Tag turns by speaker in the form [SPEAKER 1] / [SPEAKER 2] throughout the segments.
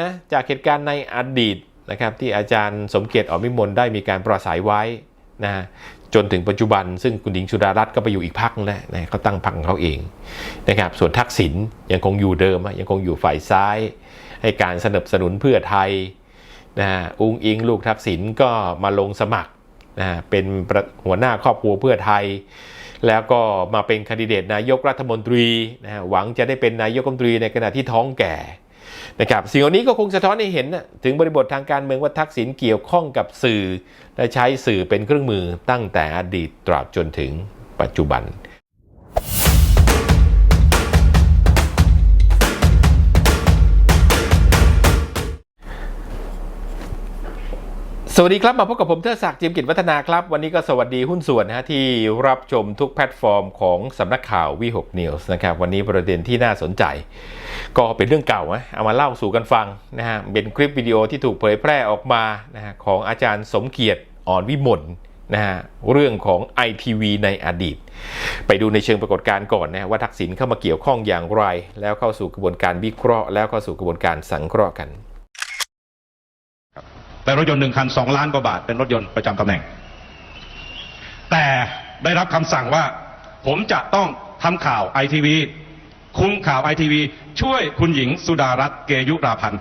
[SPEAKER 1] นะจากเหตุการณ์ในอดีตนะครับที่อาจารย์สมเกียรติออมิมลได้มีการปราศัยไว้นะฮะจนถึงปัจจุบัน ซึ่งคุณหญิงสุดารัตน์ก็ไปอยู่อีกพักนึงแล้วนะเขาตั้งพรรคของเขาเองนะครับส่วนทักษิณยังคงอยู่เดิมอะยังคงอยู่ฝ่ายซ้าย ให้การสนับสนุนเพื่อไทยนะฮะอุงอิงลูกทักษิณก็มาลงสมัครนะเป็นปหัวหน้าครอบครัวเพื่อไทย แล้วก็มาเป็นคนดิเดตนายกรัฐมนตรีนะฮะหวังจะได้เป็นนายกรัฐมนตรีในขณะที่ท้องแก่ นะครับสิ่งเหล่านี้ก็คงสะท้อนให้เห็นนะถึงบริบททางการเมืองว่าทักษิณเกี่ยวข้องกับสื่อ และใช้สื่อเป็นเครื่องมือตั้งแต่อดีตตราบจนถึงปัจจุบัน สวัสดีครับ มาพบกับผมเทอศักดิ์จิมกิจวัฒนาครับ วันนี้ก็สวัสดีหุ้นส่วนนะฮะที่รับชมทุกแพลตฟอร์มของสำนักข่าววีหกนิวส์นะครับ วันนี้ประเด็นที่น่าสนใจ ก็เป็นเรื่องเก่านะเอามาเล่าสู่กันฟังนะฮะเป็นคลิปวิดีโอที่ถูกเผยแพร่ออกมานะฮะของอาจารย์สมเกียรติอ่อนวิมลนะฮะเรื่องของ ITV ในอดีต ไปดูในเชิงปรากฏการณ์ก่อนนะว่าทักษิณเข้ามาเกี่ยวข้องอย่างไร แล้วเข้าสู่กระบวนการวิเคราะห์ แล้วเข้าสู่กระบวนการสังเคราะห์กัน
[SPEAKER 2] แต่รถยนต์หนึ่งคันสองล้านกว่าบาท เป็นรถยนต์ประจำตำแหน่ง แต่ได้รับคำสั่งว่า ผมจะต้องทำข่าวไอทีวีคุมข่าวไอทีวีช่วยคุณหญิงสุดารัตน์เกยุราพันธ์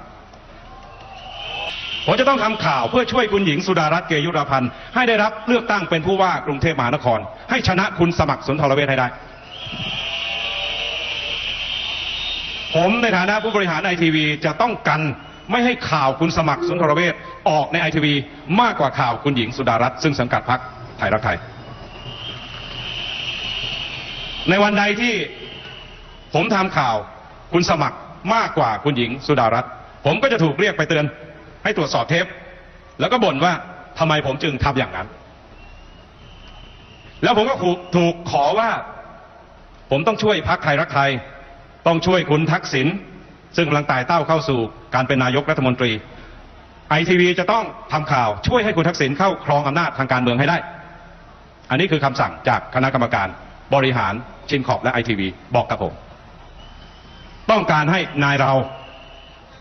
[SPEAKER 2] ผมจะต้องทำข่าวเพื่อช่วยคุณหญิงสุดารัตน์เกยุราพันธ์ให้ได้รับเลือกตั้งเป็นผู้ว่ากรุงเทพมหานคร ให้ชนะคุณสมัครสุนทรเวชให้ได้ ผมในฐานะผู้บริหารไอทีวีจะต้องกัน ไม่ให้ข่าวคุณสมัครสุนทรเวชออกในไอทีวีมากกว่าข่าวคุณหญิงสุดารัตน์ซึ่งสังกัดพรรคไทยรักไทย ในวันใดที่ผมทำข่าวคุณสมัครมากกว่าคุณหญิงสุดารัตน์ผมก็จะถูกเรียกไปเตือน ให้ตรวจสอบเทป แล้วก็บ่นว่าทำไมผมจึงทำอย่างนั้น แล้วผมก็ถูกถกขอว่า ผมต้องช่วยพรรคไทยรักไทย ต้องช่วยคุณทักษิณ ซึ่งกำลังไต่เต้าเข้าสู่การเป็นนายกรัฐมนตรีไอทีวีจะต้องทำข่าวช่วยให้คุณทักษิณเข้าครองอำนาจทางการเมืองให้ได้ อันนี้คือคำสั่งจากคณะกรรมการบริหารชินขอบและไอทีวีบอกกับผม ต้องการให้นายเรา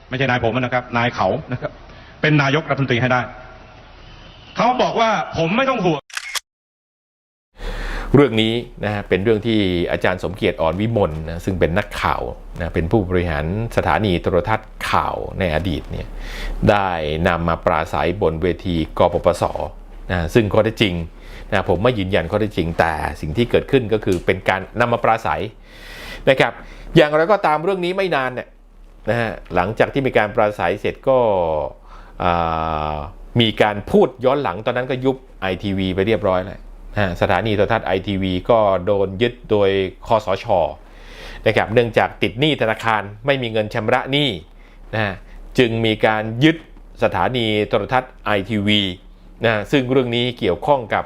[SPEAKER 2] ไม่ใช่นายผมนะครับ นายเขานะครับ เป็นนายกรัฐมนตรีให้ได้ เขาบอกว่าผมไม่ต้องห่วง
[SPEAKER 1] เรื่องนี้นะฮะเป็นเรื่องที่อาจารย์สมเกียรติอ่อนวิมลนะซึ่งเป็นนักข่าวนะเป็นผู้บริหารสถานีโทรทัศน์ข่าวในอดีตเนี่ยได้นำมาปราศัยบนเวทีกปปสนะซึ่งข้อเท็จจริงนะผมไม่ยืนยันข้อเท็จจริงแต่สิ่งที่เกิดขึ้นก็คือเป็นการนำมาปราศัยนะครับ อย่างไรก็ตามเรื่องนี้ไม่นานเนี่ยนะฮะหลังจากที่มีการปราศัยเสร็จก็อ่ามีการพูดย้อนหลังตอนนั้นก็ยุบ ITV ไปเรียบร้อยแล้ว สถานีโทรทัศน์ไอทีวีก็โดนยึดโดยคอสชนะครับเนื่องจากติดหนี้ธนาคารไม่มีเงินชำระหนี้นะจึงมีการยึดสถานีโทรทัศน์ไอทีวีนะฮะซึ่งเรื่องนี้เกี่ยวข้องกับ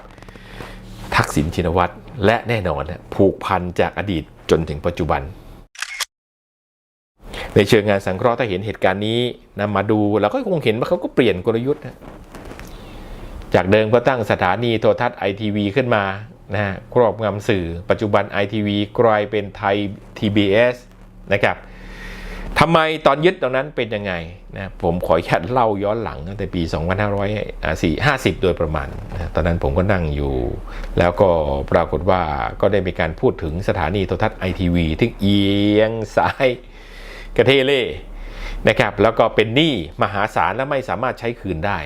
[SPEAKER 1] ทักษิณชินวัตรและแน่นอนนะผูกพันจากอดีตจนถึงปัจจุบัน ในเชิงงานสังเคราะห์ถ้าเห็นเหตุการณ์นี้นะมาดูเราก็คงเห็นว่าเขาก็เปลี่ยนกลยุทธ์นะ จากเดิมก็ตั้งสถานีโทรทัศน์ไอทีวีขึ้นมานะฮะครอบงำสื่อปัจจุบัน ITV กลายเป็นไทย TBS นะครับทำไมตอนยึดตรงนั้นเป็นยังไงนะผมขอแค่เล่าย้อนหลังตั้งแต่ปี 2550 โดยประมาณนะตอนนั้นผมก็นั่งอยู่ แล้วก็ปรากฏว่าก็ได้มีการพูดถึงสถานีโทรทัศน์ ITV ที่เอียงซ้ายกระเทเล่นะครับแล้วก็เป็นหนี้มหาศาลและไม่สามารถใช้คืนได้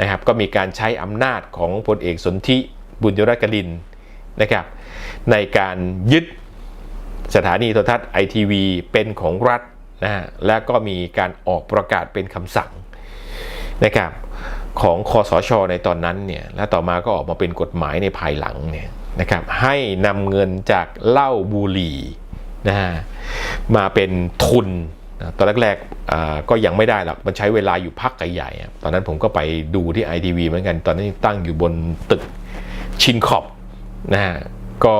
[SPEAKER 1] นะครับก็มีการใช้อำนาจของพลเอกสนธิบุญยรักลินนะครับในการยึดสถานีโทรทัศน์ไอทีวีเป็นของรัฐนะฮะและก็มีการออกประกาศเป็นคำสั่งนะครับของคอสชในตอนนั้นเนี่ยและต่อมาก็ออกมาเป็นกฎหมายในภายหลังเนี่ยนะครับให้นำเงินจากเหล้าบุหรี่นะฮะมาเป็นทุน ตอนแรกๆก็ยังไม่ได้หรอก มันใช้เวลาอยู่พักใหญ่ๆตอนนั้นผมก็ไปดูที่ ITV เหมือนกัน ตอนนี้นตั้งอยู่บนตึกชินขอบนะฮะ ก็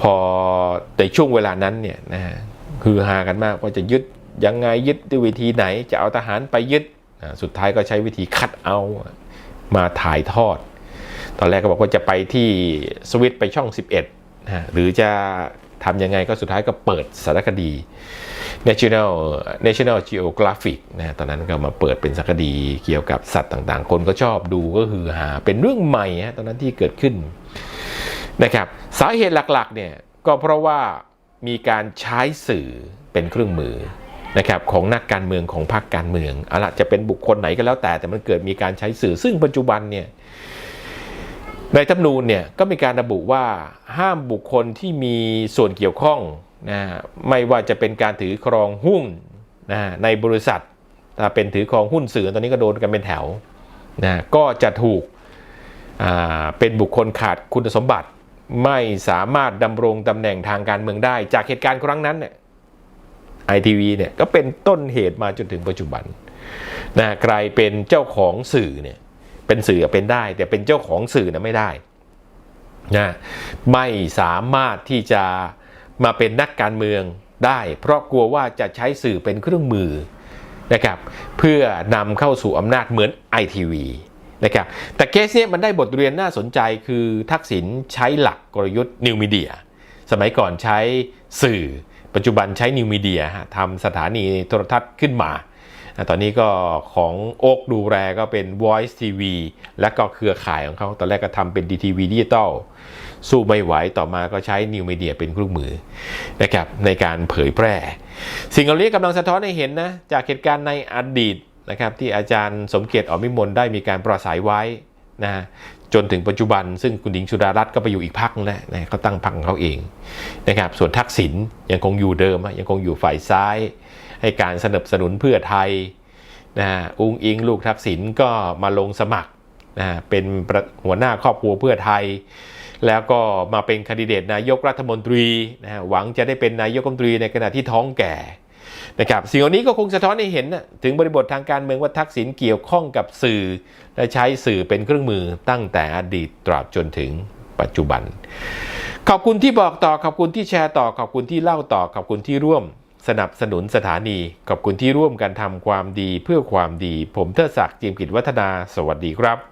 [SPEAKER 1] พอในช่วงเวลานั้นเนี่ยนะฮะคือฮากันมากว่าจะยึดยังไงยึดด้วยวิธีไหน จะเอาทหารไปยึด สุดท้ายก็ใช้วิธีคัดเอามาถ่ายทอด ตอนแรกก็บอกว่าจะไปที่สวิตไปช่อง 11นะฮะหรือจะทำยังไงก็สุดท้ายก็เปิดสารคดี National National Geographic นะตอนนั้นก็มาเปิดเป็นสารคดีเกี่ยวกับสัตว์ต่างๆ คนก็ชอบดูก็คือหาเป็นเรื่องใหม่ฮะตอนนั้นที่เกิดขึ้นนะครับสาเหตุหลักๆเนี่ยก็เพราะว่ามีการใช้สื่อเป็นเครื่องมือนะครับของนักการเมืองของพรรคการเมืองอาละจะเป็นบุคคลไหนก็แล้วแต่ แต่มันเกิดมีการใช้สื่อ ซึ่งปัจจุบันเนี่ยในธรรมนูญเนี่ยก็มีการระบุว่าห้ามบุคคลที่มีส่วนเกี่ยวข้อง นะไม่ว่าจะเป็นการถือครองหุ้นนะในบริษัทถ้าเป็นถือครองหุ้นสื่อตอนนี้ก็โดนกันเป็นแถวนะก็จะถูกเป็นบุคคลขาดคุณสมบัติ ไม่สามารถดำรงตำแหน่งทางการเมืองได้ จากเหตุการณ์ครั้งนั้นเนี่ยไอทีวีเนี่ยก็เป็นต้นเหตุมาจนถึงปัจจุบันนะใครเป็นเจ้าของสื่อเนี่ยเป็นสื่อเป็นได้ แต่เป็นเจ้าของสื่อนะไม่ได้นะไม่สามารถที่จะ มาเป็นนักการเมืองได้ เพราะกลัวว่าจะใช้สื่อเป็นเครื่องมือนะครับเพื่อนำเข้าสู่อำนาจเหมือนไอทีวีนะครับแต่เคสเนี้ยมันได้บทเรียนน่าสนใจคือทักษิณใช้หลักกลยุทธ์นิวมีเดียสมัยก่อนใช้สื่อ ปัจจุบันใช้นิวมีเดียฮะทำสถานีโทรทัศน์ขึ้นมา ตอนนี้ก็ของโอ๊กดูแลก็เป็น Voice TV และก็เครือข่ายของเขาตอนแรกก็ทำเป็น DTV ดิจิตอล สู้ไม่ไหวต่อมาก็ใช้นิวมีเดียเป็นเครื่องมือนะครับในการเผยแพร่ สิ่งเหล่านี้กำลังสะท้อนให้เห็นนะจากเหตุการณ์ในอดีตนะครับที่อาจารย์สมเกียรติอมิมลได้มีการปราศัยไว้นะจนถึงปัจจุบัน ซึ่งคุณหญิงชุดารัตน์ก็ไปอยู่อีกพักแล้วนะเขาตั้งพรรคของเขาเองนะครับส่วนทักษิณยังคงอยู่เดิมอะยังคงอยู่ฝ่ายซ้าย ให้การสนับสนุนเพื่อไทยนะอุ้งอิงลูกทักษิณก็มาลงสมัครนะเป็นหัวหน้าครอบครัวเพื่อไทย แล้วก็มาเป็นคนดิเดตนายกรัฐมนตรีนะฮะหวังจะได้เป็นนายกรัฐมนตรีในขณะที่ท้องแก่นะครับสิ่งเหล่านี้ก็คงสะท้อนให้เห็นนะถึงบริบททางการเมืองว่าทักษิณเกี่ยวข้องกับสื่อ และใช้สื่อเป็นเครื่องมือตั้งแต่อดีตตราบจนถึงปัจจุบัน ขอบคุณที่บอกต่อขอบคุณที่แชร์ต่อขอบคุณที่เล่าต่อขอบคุณที่ร่วมสนับสนุนสถานีขอบคุณที่ร่วมกันทำความดีเพื่อความดี ผมเทิดศักดิ์จิมกิจวัฒนา สวัสดีครับ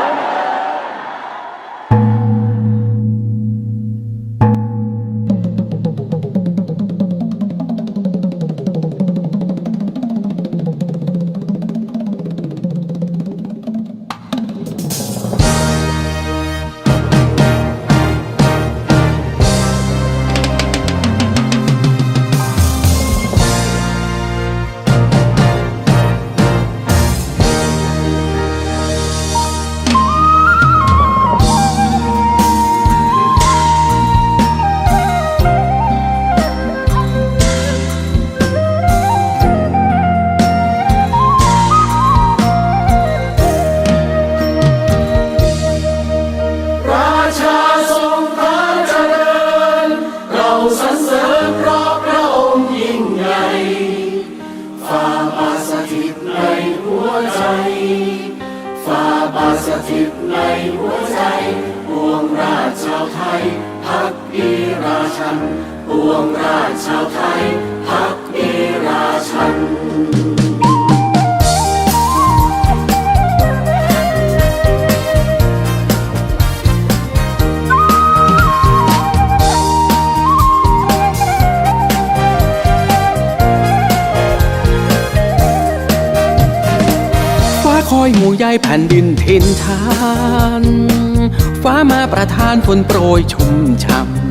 [SPEAKER 3] นปวงราชชาวไทยพักดีราชัน
[SPEAKER 4] ฟ้าคอยหมู่ใยแผ่นดินทินทาน ฟ้ามาประทานฝนโปรยชุ่มช่ำ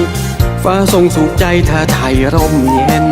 [SPEAKER 4] ฟ้าทรงสุขใจถ้าไทยร่มเย็น